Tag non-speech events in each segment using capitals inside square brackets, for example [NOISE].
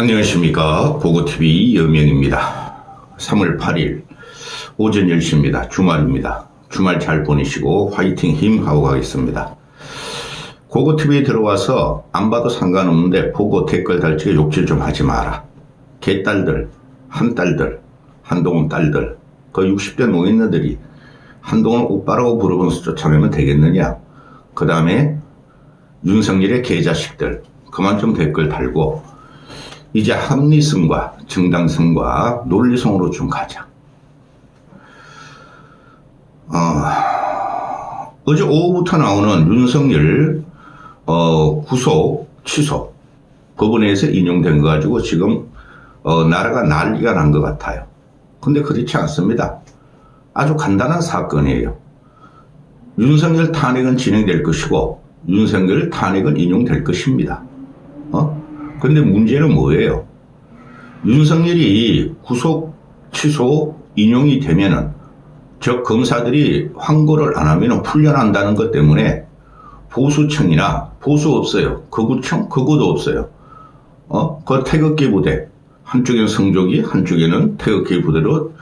안녕하십니까. 보고TV 여명입니다. 3월 8일 오전 10시입니다. 주말입니다. 주말 잘 보내시고 화이팅 힘 하고 가겠습니다. 고고TV에 들어와서 안 봐도 상관없는데 보고 댓글 달치게 욕질 좀 하지 마라. 개딸들, 한딸들, 한동훈 딸들, 그 60대 노인네들이 한동훈 오빠라고 부르면서 쫓아내면 되겠느냐. 그 다음에 윤석열의 개자식들, 그만 좀 댓글 달고 이제 합리성과 정당성과 논리성으로 좀 가자. 어, 어제 오후부터 나오는 윤석열 어, 구속 취소 법원에서 인용된 거 가지고 지금 어, 나라가 난리가 난 것 같아요. 근데 그렇지 않습니다. 아주 간단한 사건이에요. 윤석열 탄핵은 진행될 것이고 윤석열 탄핵은 인용될 것입니다. 어? 근데 문제는 뭐예요? 윤석열이 구속, 취소, 인용이 되면은 저 검사들이 환고를 안 하면 풀려난다는 것 때문에 보수청이나 보수 없어요. 거구청, 거구도 없어요. 어? 그 태극기 부대. 한쪽에는 성조기, 한쪽에는 태극기 부대로,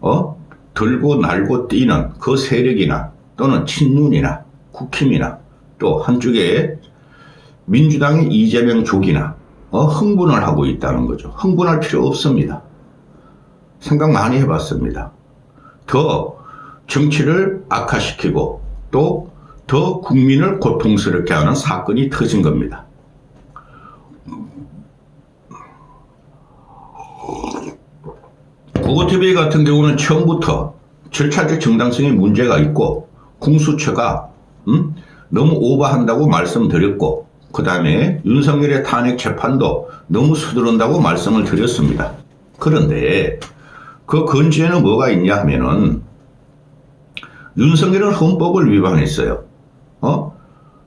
어? 들고 날고 뛰는 그 세력이나 또는 친윤이나 국힘이나 또 한쪽에 민주당의 이재명 족이나 어, 흥분을 하고 있다는 거죠. 흥분할 필요 없습니다. 생각 많이 해봤습니다. 더 정치를 악화시키고 또 더 국민을 고통스럽게 하는 사건이 터진 겁니다. 고고TV 같은 경우는 처음부터 절차적 정당성에 문제가 있고 공수처가 음? 너무 오버한다고 말씀드렸고 그 다음에 윤석열의 탄핵 재판도 너무 서두른다고 말씀을 드렸습니다. 그런데 그 근처에는 뭐가 있냐 하면은 윤석열은 헌법을 위반했어요. 어?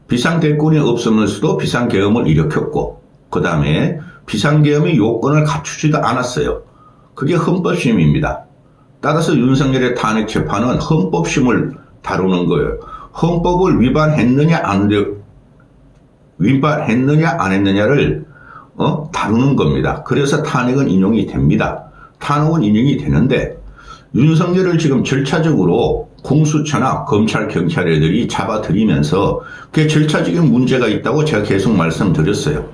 비상대권이 없으면서도 비상계엄을 일으켰고 그 다음에 비상계엄의 요건을 갖추지도 않았어요. 그게 헌법심입니다. 따라서 윤석열의 탄핵 재판은 헌법심을 다루는 거예요. 헌법을 위반했느냐 안 돼, 위반했느냐 안 했느냐를 어? 다루는 겁니다. 그래서 탄핵은 인용이 됩니다. 탄핵은 인용이 되는데 윤석열을 지금 절차적으로 공수처나 검찰 경찰 애들이 잡아들이면서 그게 절차적인 문제가 있다고 제가 계속 말씀드렸어요.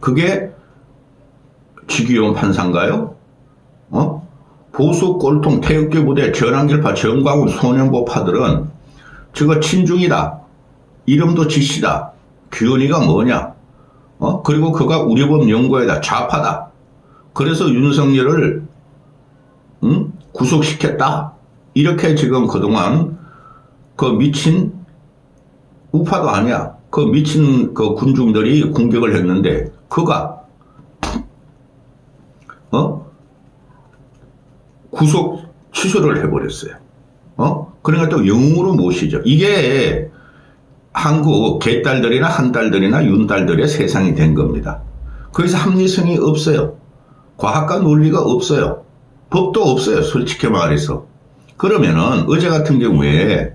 그게 직위원 판사인가요? 어? 보수 꼴통 태극기 부대 전환길파 정광훈 소년보파들은 저거 친중이다. 이름도 지시다. 규현이가 뭐냐? 어? 그리고 그가 우리법 연구에다 좌파다. 그래서 윤석열을 응? 구속시켰다. 이렇게 지금 그동안 그 미친 우파도 아니야. 그 미친 그 군중들이 공격을 했는데 그가 어? 구속 취소를 해버렸어요. 어? 그러니까 또 영웅으로 모시죠. 이게 한국 개딸들이나 한딸들이나 윤딸들의 세상이 된 겁니다. 거기서 합리성이 없어요. 과학과 논리가 없어요. 법도 없어요. 솔직히 말해서. 그러면은 어제 같은 경우에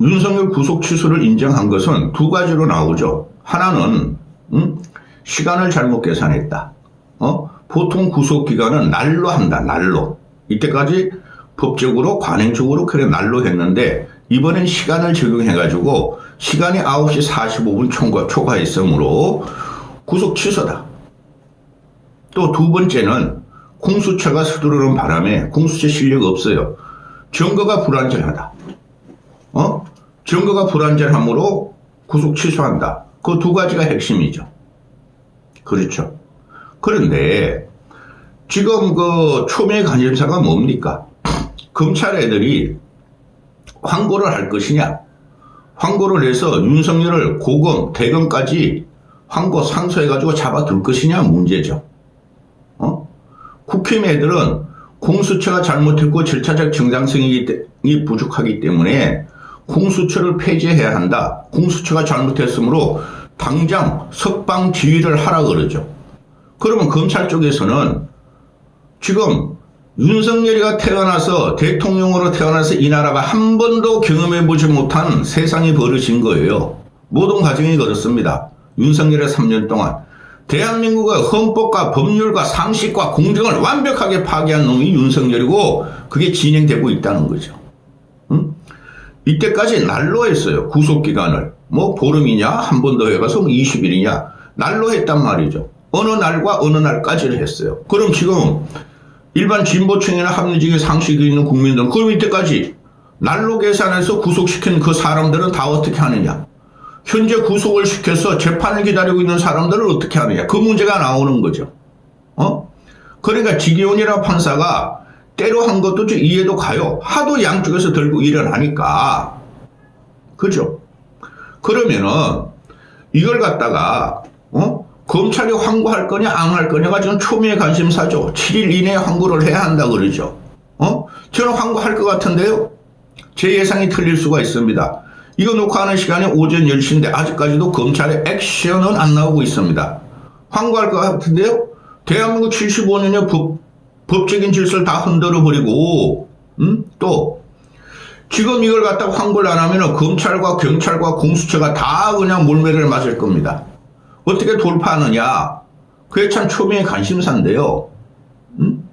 윤석열 구속 취소를 인정한 것은 두 가지로 나오죠. 하나는 음? 시간을 잘못 계산했다. 어? 보통 구속 기간은 날로 한다. 날로. 이때까지 법적으로 관행적으로 그래 날로 했는데 이번엔 시간을 적용해가지고 시간이 9시 45분 초과, 초과했으므로 구속 취소다. 또 두 번째는 공수처가 서두르는 바람에 공수처 실력 없어요. 증거가 불완전하다. 어? 증거가 불완전함으로 구속 취소한다. 그 두 가지가 핵심이죠. 그렇죠. 그런데 지금 그 초미의 관심사가 뭡니까? [CLEARS THROAT] 검찰 애들이 황고를 할 것이냐? 황고를 해서 윤석열을 고검, 대검까지 황고 상소해가지고 잡아둘 것이냐 문제죠. 어? 국힘 애들은 공수처가 잘못했고 절차적 정당성이 부족하기 때문에 공수처를 폐지해야 한다. 공수처가 잘못했으므로 당장 석방 지휘를 하라 그러죠. 그러면 검찰 쪽에서는 지금 윤석열이가 태어나서 대통령으로 태어나서 이 나라가 한 번도 경험해보지 못한 세상이 벌어진 거예요. 모든 과정이 그렇습니다. 윤석열의 3년 동안 대한민국의 헌법과 법률과 상식과 공정을 완벽하게 파괴한 놈이 윤석열이고 그게 진행되고 있다는 거죠. 응? 이때까지 날로 했어요. 구속기간을. 뭐 보름이냐 한 번 더 해가서 뭐 20일이냐 날로 했단 말이죠. 어느 날과 어느 날까지를 했어요. 그럼 지금 일반 진보층이나 합리적인 상식이 있는 국민들은 그럼 이때까지 날로 계산해서 구속시킨 그 사람들은 다 어떻게 하느냐? 현재 구속을 시켜서 재판을 기다리고 있는 사람들을 어떻게 하느냐? 그 문제가 나오는 거죠. 어? 그러니까 지기훈이라 판사가 때로 한 것도 좀 이해도 가요. 하도 양쪽에서 들고 일어나니까. 그죠? 그러면은 이걸 갖다가 어? 검찰이 항고할 거냐 안 할 거냐가 지금 초미의 관심사죠. 7일 이내에 항고를 해야 한다 그러죠. 어? 저는 항고할 것 같은데요. 제 예상이 틀릴 수가 있습니다. 이거 녹화하는 시간이 오전 10시인데 아직까지도 검찰의 액션은 안 나오고 있습니다. 항고할 것 같은데요. 대한민국 75년의 법, 법적인 질서를 다 흔들어 버리고 음? 또 지금 이걸 갖다가 환고를 안 하면 검찰과 경찰과 공수처가 다 그냥 몰매를 맞을 겁니다. 어떻게 돌파하느냐? 그게 참 초미의 관심사인데요. 음?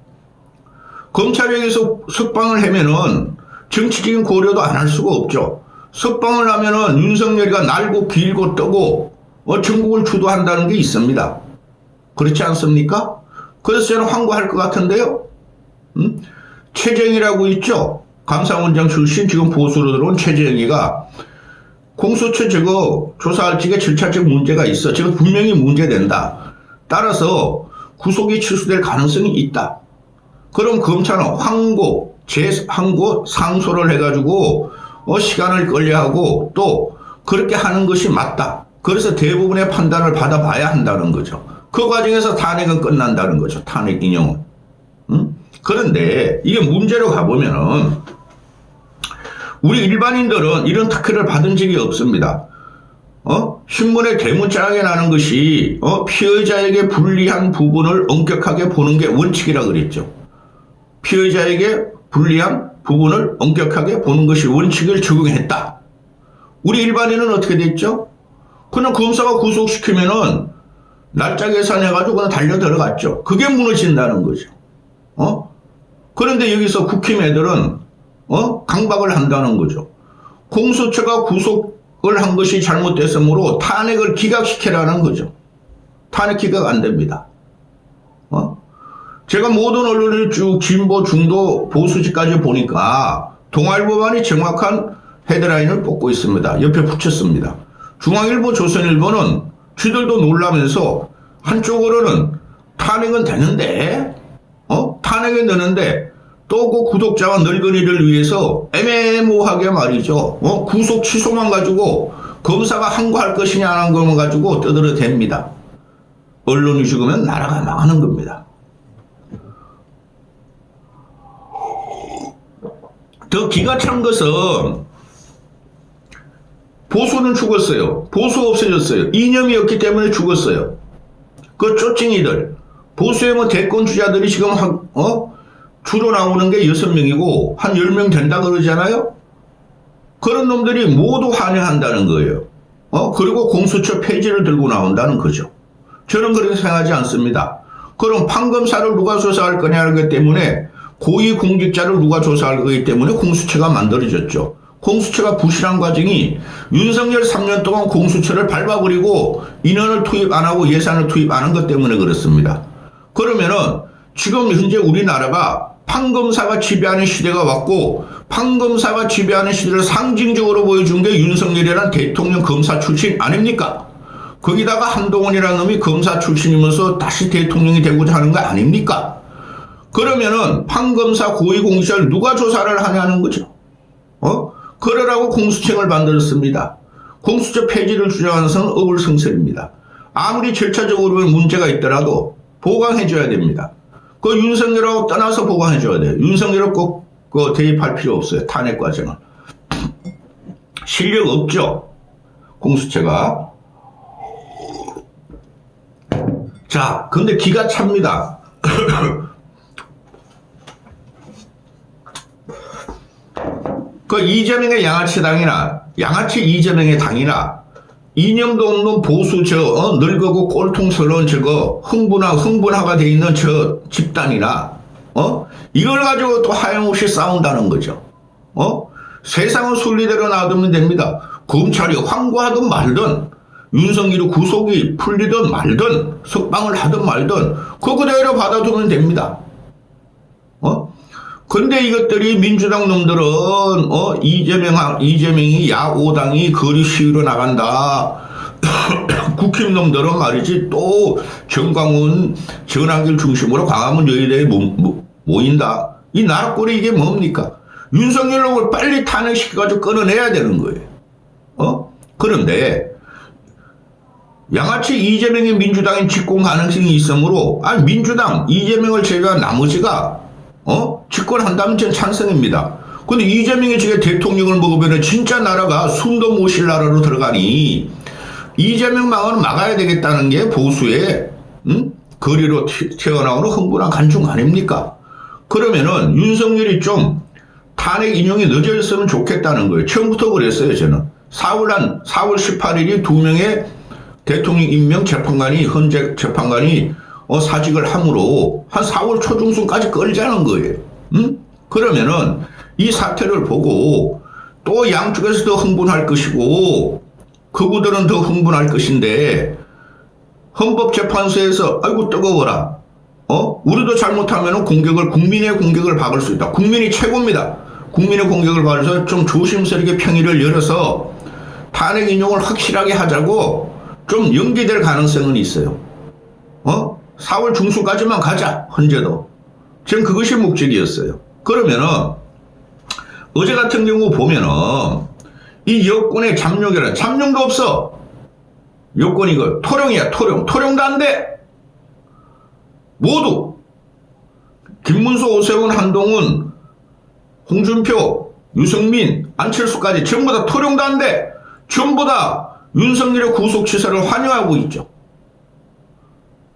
검찰에게서 석방을 하면은 정치적인 고려도 안 할 수가 없죠. 석방을 하면은 윤석열이가 날고 길고 뜨고 어, 전국을 주도한다는 게 있습니다. 그렇지 않습니까? 그래서 저는 환고할 것 같은데요. 음? 최정희라고 있죠. 감사원장 출신 지금 보수로 들어온 최정희가 공수처 저거 조사할 적에 절차적 문제가 있어. 저거 분명히 문제된다. 따라서 구속이 취소될 가능성이 있다. 그럼 검찰은 항고, 재항고, 상소를 해가지고 어, 시간을 끌려하고 또 그렇게 하는 것이 맞다. 그래서 대부분의 판단을 받아봐야 한다는 거죠. 그 과정에서 탄핵은 끝난다는 거죠. 탄핵 인용은. 응? 그런데 이게 문제로 가보면은 우리 일반인들은 이런 특혜를 받은 적이 없습니다. 어? 신문에 대문짝하게 나는 것이 어? 피의자에게 불리한 부분을 엄격하게 보는 게 원칙이라 그랬죠. 피의자에게 불리한 부분을 엄격하게 보는 것이 원칙을 적용했다. 우리 일반인은 어떻게 됐죠? 그냥 검사가 구속시키면은 날짜 계산해가지고 그냥 달려 들어갔죠. 그게 무너진다는 거죠. 어? 그런데 여기서 국힘 애들은 어? 강박을 한다는 거죠. 공수처가 구속을 한 것이 잘못됐으므로 탄핵을 기각시키라는 거죠. 탄핵 기각 안 됩니다. 어? 제가 모든 언론을 쭉 진보, 중도, 보수지까지 보니까 동아일보만이 정확한 헤드라인을 뽑고 있습니다. 옆에 붙였습니다. 중앙일보, 조선일보는 쥐들도 놀라면서 한쪽으로는 탄핵은 되는데, 어? 탄핵은 되는데 또그 구독자와 늙은이를 위해서 애매모호하게 말이죠. 어? 구속 취소만 가지고 검사가 항고할 것이냐 안 한 것만 가지고 떠들어 댑니다. 언론이 죽으면 나라가 망하는 겁니다. 더 기가 찬 것은 보수는 죽었어요. 보수 없어졌어요. 이념이 없기 때문에 죽었어요. 그 쪼찡이들, 보수의 뭐 대권 주자들이 지금 한, 어? 주로 나오는 게 여섯 명이고 한열명 된다 그러잖아요? 그런 놈들이 모두 환영한다는 거예요. 어? 그리고 공수처 폐지를 들고 나온다는 거죠. 저는 그렇게 생각하지 않습니다. 그럼 판검사를 누가 조사할 거냐는 것 때문에 고위공직자를 누가 조사할 거기 때문에 공수처가 만들어졌죠. 공수처가 부실한 과정이 윤석열 3년 동안 공수처를 밟아버리고 인원을 투입 안 하고 예산을 투입 안 한 것 때문에 그렇습니다. 그러면은 지금 현재 우리나라가 판검사가 지배하는 시대가 왔고 판검사가 지배하는 시대를 상징적으로 보여준 게 윤석열이라는 대통령 검사 출신 아닙니까? 거기다가 한동훈이라는 놈이 검사 출신이면서 다시 대통령이 되고자 하는 거 아닙니까? 그러면은 판검사 고위공직자를 누가 조사를 하냐는 거죠. 어? 그러라고 공수처를 만들었습니다. 공수처 폐지를 주장하는 것은 어불성설입니다. 아무리 절차적으로 문제가 있더라도 보강해줘야 됩니다. 그 윤석열하고 떠나서 보강해줘야 돼요. 윤석열을 꼭 그 대입할 필요 없어요. 탄핵 과정을. [CLEARS THROAT] 실력 없죠? 공수처가. 자, 근데 기가 찹니다. [CLEARS THROAT] 그 이재명의 양아치 당이나 양아치 이재명의 당이나 이념도 없는 보수 저 어, 늙고 꼴통스러운 저거 흥분하 흥분화가 돼 있는 저 집단이나 어 이걸 가지고 또 하염없이 싸운다는 거죠. 어 세상은 순리대로 놔두면 됩니다. 검찰이 황고하든 말든 윤석열이 구속이 풀리든 말든 석방을 하든 말든 그 그대로 받아두면 됩니다. 어? 근데 이것들이 민주당 놈들은 어 이재명 이재명이 야오당이 거리 시위로 나간다. [COUGHS] 국힘 놈들은 말이지 또 정광훈 전환길 중심으로 광화문 여의도에 모, 모, 모인다. 이 나라 꼴이 이게 뭡니까? 윤석열 놈을 빨리 탄핵시켜가지고 끊어내야 되는 거예요. 어? 그런데 양아치 이재명의 민주당인 집권 가능성이 있으므로 아 민주당 이재명을 제가 나머지가 어 집권한다면 전 찬성입니다. 근데 이재명이 지금 대통령을 먹으면 진짜 나라가 숨도 못 쉴 나라로 들어가니 이재명 망은 막아야 되겠다는 게 보수의 음? 거리로 튀- 튀어나오는 흥분한 간중 아닙니까? 그러면은 윤석열이 좀 탄핵 인용이 늦어졌으면 좋겠다는 거예요. 처음부터 그랬어요, 저는. 4월 한 4월 18일이 두 명의 대통령 임명 재판관이 현재 재판관이 어, 사직을 함으로 한 4월 초중순까지 끌자는 거예요. 음? 그러면은 이 사태를 보고 또 양쪽에서 더 흥분할 것이고 그구들은 더 흥분할 것인데 헌법재판소에서 아이고 뜨거워라. 어? 우리도 잘못하면 공격을 국민의 공격을 박을 수 있다. 국민이 최고입니다. 국민의 공격을 받아서 좀 조심스럽게 평의를 열어서 탄핵 인용을 확실하게 하자고 좀 연기될 가능성은 있어요. 어? 4월 중순까지만 가자. 현재도. 전 그것이 목적이었어요. 그러면은 어제 같은 경우 보면은 이 여권의 잠룡이라 잠룡도 없어. 여권 이거 토룡이야 토룡. 토룡도 안 돼. 모두 김문수, 오세훈, 한동훈, 홍준표, 유승민, 안철수까지 전부 다 토룡도 안 돼. 전부 다 윤석열의 구속 취사를 환영하고 있죠.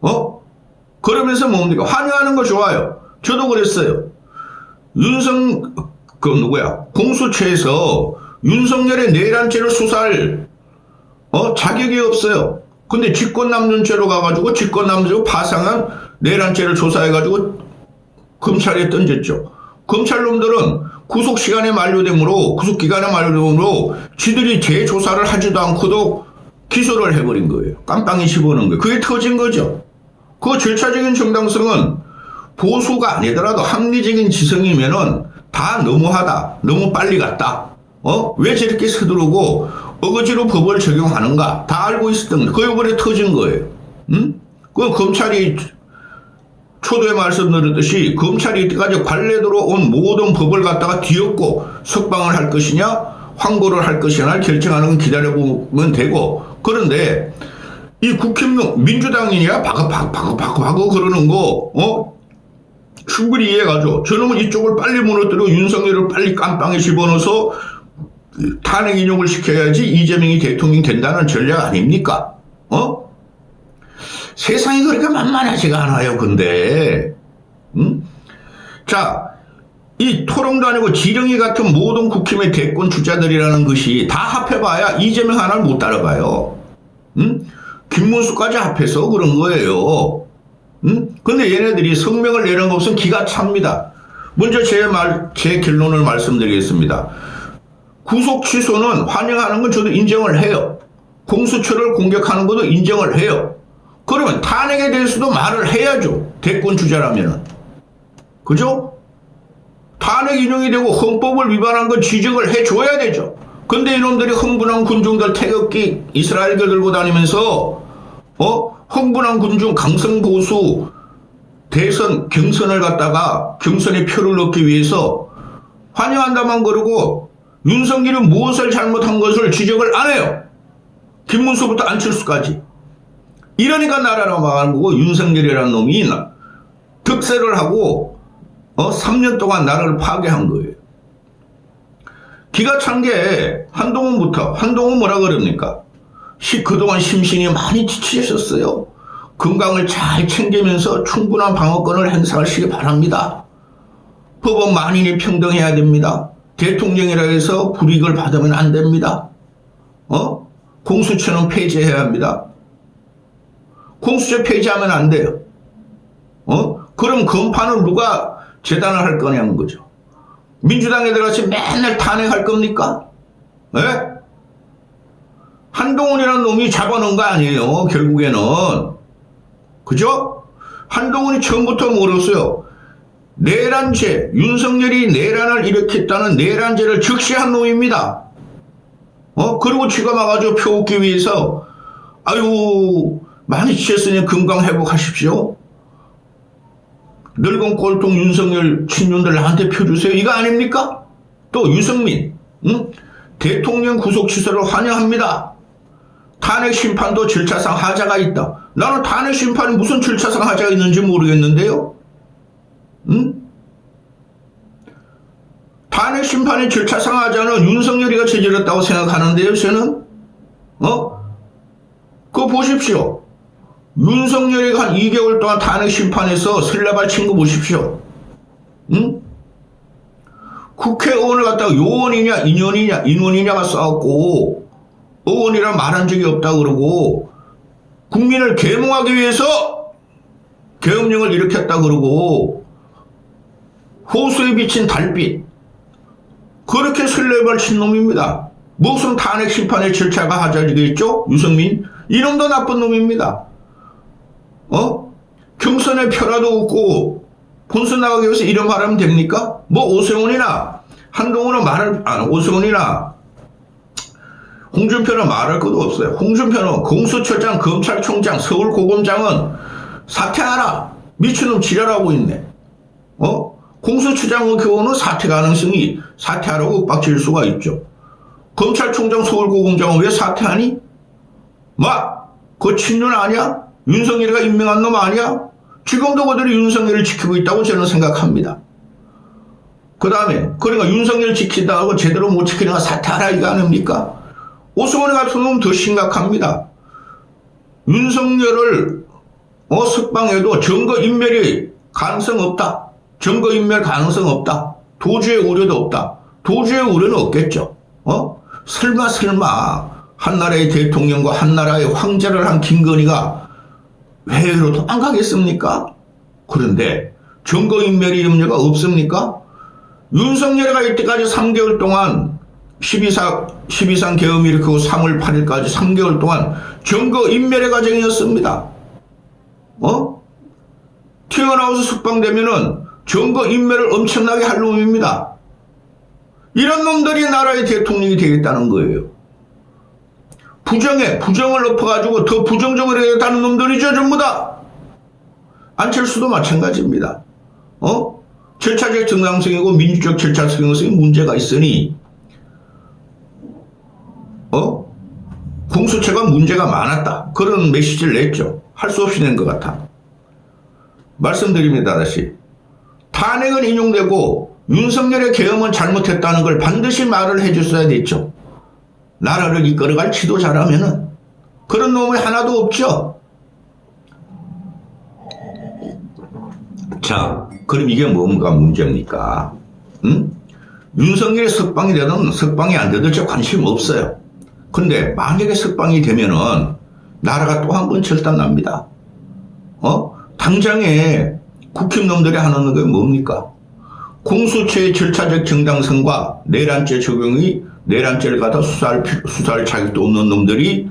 어? 그러면서 뭡니까? 환영하는 거 좋아요. 저도 그랬어요. 윤석, 그 누구야? 공수처에서 윤석열의 내란 죄를 수사할, 어? 자격이 없어요. 근데 직권남용 죄로 가가지고 직권남용 파상한 내란 죄를 조사해가지고 검찰에 던졌죠. 검찰 놈들은 구속 시간이 만료되므로 구속 기간이 만료되므로 지들이 재조사를 하지도 않고도 기소를 해버린 거예요. 깜빵이 집어넣은 거예요. 그게 터진 거죠. 그 절차적인 정당성은 보수가 아니더라도 합리적인 지성이면은 다 너무하다. 너무 빨리 갔다. 어? 왜 저렇게 서두르고 어거지로 법을 적용하는가? 다 알고 있었던 거예요. 그 요번에 터진 거예요. 응? 그 검찰이 초도에 말씀드렸듯이 검찰이 이때까지 관례대로 온 모든 법을 갖다가 뒤엎고 석방을 할 것이냐 황고를 할 것이냐 결정하는 건 기다려보면 되고 그런데 이 국힘 민주당이냐 바꿔 그러는 거 어? 충분히 이해가죠. 저놈은 이쪽을 빨리 무너뜨리고 윤석열을 빨리 깜빵에 집어넣어서 탄핵 인용을 시켜야지 이재명이 대통령 된다는 전략 아닙니까? 어? 세상이 그렇게 만만하지가 않아요, 근데. 응? 자, 이 토론도 아니고 지렁이 같은 모든 국힘의 대권 주자들이라는 것이 다 합해봐야 이재명 하나를 못 따라가요. 응? 김문수까지 합해서 그런 거예요. 응? 근데 얘네들이 성명을 내는 것은 기가 찹니다. 먼저 제 말, 제 결론을 말씀드리겠습니다. 구속 취소는 환영하는 건 저도 인정을 해요. 공수처를 공격하는 것도 인정을 해요. 그러면 탄핵에 대해서도 말을 해야죠. 대권 주자라면은. 그죠? 탄핵 인용이 되고 헌법을 위반한 건 지적을 해줘야 되죠. 근데 이놈들이 흥분한 군중들 태극기 이스라엘들 들고 다니면서 어? 흥분한 군중 강성 보수 대선 경선을 갖다가 경선에 표를 넣기 위해서 환영한다만 그러고 윤석열이 무엇을 잘못한 것을 지적을 안 해요. 김문수부터 안철수까지. 이러니까 나라가 망하는 거고 윤석열이라는 놈이 나- 득세를 하고 어 3년 동안 나라를 파괴한 거예요. 기가 찬 게 한동훈부터 한동훈 뭐라 그럽니까? 시, 그동안 심신이 많이 지치셨어요. 건강을 잘 챙기면서 충분한 방어권을 행사하시기 바랍니다. 법은 만인이 평등해야 됩니다. 대통령이라 해서 불이익을 받으면 안 됩니다. 어? 공수처는 폐지해야 합니다. 공수처 폐지하면 안 돼요. 어? 그럼 검파는 누가 재단을 할 거냐는 거죠. 민주당에 들어가서 맨날 탄핵할 겁니까? 예? 한동훈이라는 놈이 잡아놓은 거 아니에요, 결국에는. 그죠? 한동훈이 처음부터 모르었어요. 내란죄, 윤석열이 내란을 일으켰다는 내란죄를 적시한 놈입니다. 어? 그리고 지가 와가지고 표 얻기 위해서, 아유, 많이 지쳤으니 건강 회복하십시오. 늙은 꼴통 윤석열 친윤들 나한테 표 주세요. 이거 아닙니까? 또 유승민, 응? 대통령 구속 취소를 환영합니다. 탄핵 심판도 절차상 하자가 있다. 나는 탄핵 심판이 무슨 절차상 하자가 있는지 모르겠는데요. 응? 탄핵 심판의 절차상 하자는 윤석열이가 저질렀다고 생각하는데요, 저는? 어? 그거 보십시오. 윤석열이 한 2개월 동안 탄핵 심판에서 설레발 친 거 보십시오. 응? 국회의원을 갖다가 요원이냐, 인연이냐, 인원이냐가 싸웠고, 의원이라 말한 적이 없다 그러고, 국민을 계몽하기 위해서 계엄령을 일으켰다 그러고, 호수에 비친 달빛, 그렇게 설레발 친 놈입니다. 무슨 탄핵 심판의 절차가 하자리겠죠? 유승민? 이놈도 나쁜 놈입니다. 어? 경선에 표라도 없고 본선 나가기 위해서 이런 말하면 됩니까? 뭐 오세훈이나 한동훈은 말을 아 오세훈이나 홍준표는 말할 것도 없어요. 홍준표는 공수처장, 검찰총장, 서울고검장은 사퇴하라. 미친놈 지랄하고 있네. 어? 공수처장의 경우는 사퇴 가능성이 사퇴하라고 윽박질 수가 있죠. 검찰총장, 서울고검장은 왜 사퇴하니? 막, 그 친윤 아니야? 윤석열이가 임명한 놈 아니야? 지금도 그들이 윤석열을 지키고 있다고 저는 생각합니다. 그 다음에, 그러니까 윤석열 지킨다고 제대로 못 지키니까 사퇴하라 이거 아닙니까? 오승원 같은 놈은 더 심각합니다. 윤석열을 어, 석방해도 증거인멸이 가능성 없다. 증거인멸 가능성 없다. 도주의 우려도 없다. 도주의 우려는 없겠죠. 어? 설마 설마 한나라의 대통령과 한나라의 황제를 한 김건희가 해외로 도망가겠습니까? 그런데 증거인멸이 염려가 없습니까? 윤석열이가 이때까지 3개월 동안 12사, 12상 계엄 일으키고 3월 8일까지 3개월 동안 증거인멸의 과정이었습니다. 어? 튀어나와서 석방되면은 증거인멸을 엄청나게 할 놈입니다. 이런 놈들이 나라의 대통령이 되겠다는 거예요. 부정에 부정을 엎어가지고 더 부정적으로 되겠다는 놈들이죠, 전부 다. 안철수도 마찬가지입니다. 어? 절차적 정당성이고 민주적 절차성이 문제가 있으니, 어? 공수처가 문제가 많았다. 그런 메시지를 냈죠. 할 수 없이 낸 것 같아. 말씀드립니다, 다시. 탄핵은 인용되고 윤석열의 계엄은 잘못했다는 걸 반드시 말을 해줬어야 됐죠. 나라를 이끌어갈 지도자라면은 그런 놈이 하나도 없죠. 자, 그럼 이게 뭔가 문제입니까? 응? 윤석열이 석방이 되든 석방이 안 되든 저 관심 없어요. 근데 만약에 석방이 되면은 나라가 또 한 번 절단납니다. 어? 당장에 국힘놈들이 하는 게 뭡니까? 공수처의 절차적 정당성과 내란죄 적용이 내란죄를 갖다 수사할, 수사할 자격도 없는 놈들이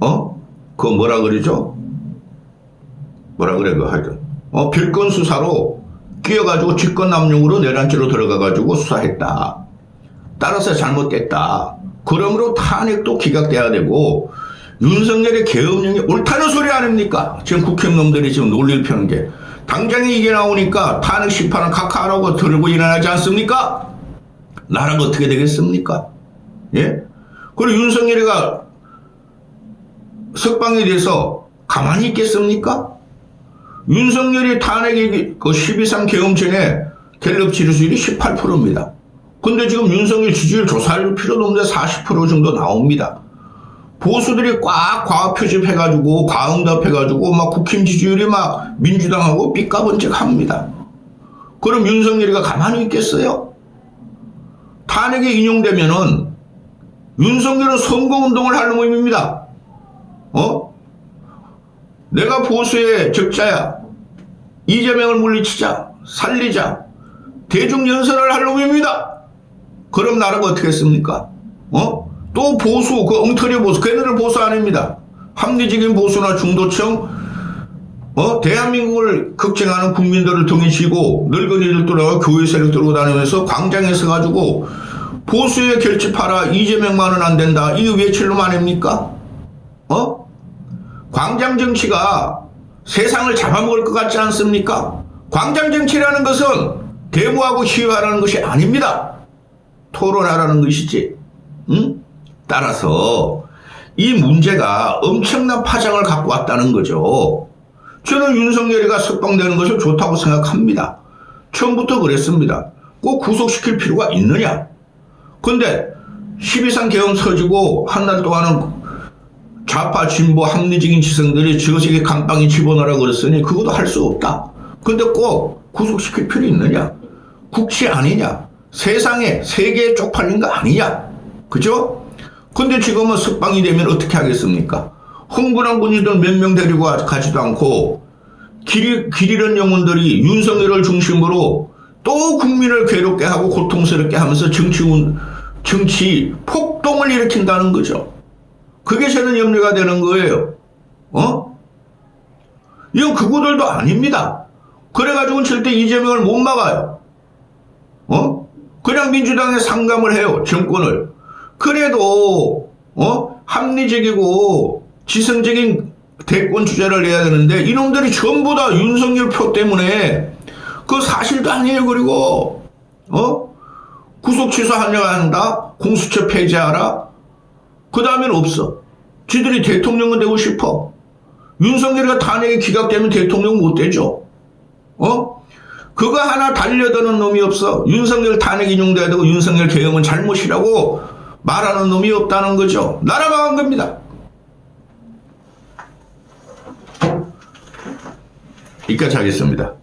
어? 그 뭐라 그러죠? 뭐라 그래 그 하여튼 어 별건 수사로 끼어가지고 직권남용으로 내란죄로 들어가가지고 수사했다. 따라서 잘못됐다. 그러므로 탄핵도 기각돼야 되고 윤석열의 계엄령이 옳다는 소리 아닙니까? 지금 국힘놈들이 지금 논리를 펴는 게 당장에 이게 나오니까 탄핵 심판은 각하라고 들고 일어나지 않습니까? 나라가 어떻게 되겠습니까? 예? 그리고 윤석열이가 석방이 돼서 가만히 있겠습니까? 윤석열이 탄핵이 그 12.3 계엄 전에 갤럽 지지율이 18%입니다. 근데 지금 윤석열 지지율 조사할 필요도 없는데 40% 정도 나옵니다. 보수들이 꽉 과학 표집해가지고 과응답해가지고 막 국힘 지지율이 막 민주당하고 삐까번쩍합니다. 그럼 윤석열이가 가만히 있겠어요? 탄핵이 인용되면은 윤석열은 선거운동을 하는 놈입니다. 어? 내가 보수의 적자야. 이재명을 물리치자. 살리자. 대중연설을 할 놈입니다. 그럼 나라가 어떻게 했습니까? 어? 또 보수, 그 엉터리 보수, 걔네들 보수 아닙니다. 합리적인 보수나 중도층, 어? 대한민국을 걱정하는 국민들을 등에지고 늙은이들 들어가 교회 세력 들고 다니면서 광장에 서 가지고 보수에 결집하라 이재명만은 안 된다 이거 외칠 놈 아닙니까? 어? 광장 정치가 세상을 잡아먹을 것 같지 않습니까? 광장 정치라는 것은 데모하고 시위하라는 것이 아닙니다. 토론하라는 것이지. 응? 따라서 이 문제가 엄청난 파장을 갖고 왔다는 거죠. 저는 윤석열이가 석방되는 것이 좋다고 생각합니다. 처음부터 그랬습니다. 꼭 구속시킬 필요가 있느냐? 근데 12상 계엄 터지고 한 달 동안은 좌파 진보 합리적인 지성들이 저세계 감방에 집어넣으라 그랬으니 그것도 할 수 없다. 근데 꼭 구속시킬 필요 있느냐? 국치 아니냐? 세상에 세계에 쪽팔린 거 아니냐? 그죠? 근데 지금은 석방이 되면 어떻게 하겠습니까? 흥분한 군인들 몇 명 데리고 가지도 않고 길, 길 잃은 영혼들이 윤석열을 중심으로 또 국민을 괴롭게 하고 고통스럽게 하면서 정치, 운- 정치 폭동을 일으킨다는 거죠. 그게 저는 염려가 되는 거예요. 어? 이건 그구들도 아닙니다. 그래가지고는 절대 이재명을 못 막아요. 어? 그냥 민주당에 상감을 해요. 정권을. 그래도 어? 합리적이고 지성적인 대권 주자를 내야 되는데 이놈들이 전부 다 윤석열 표 때문에 그 사실도 아니에요. 그리고 어? 구속 취소하려고 한다. 공수처 폐지하라. 그 다음엔 없어. 지들이 대통령은 되고 싶어. 윤석열이가 탄핵이 기각되면 대통령 못 되죠. 어? 그거 하나 달려드는 놈이 없어. 윤석열 탄핵 인용돼야 되고 윤석열 개혁은 잘못이라고 말하는 놈이 없다는 거죠. 나라 망한 겁니다. 여기까지 하겠습니다.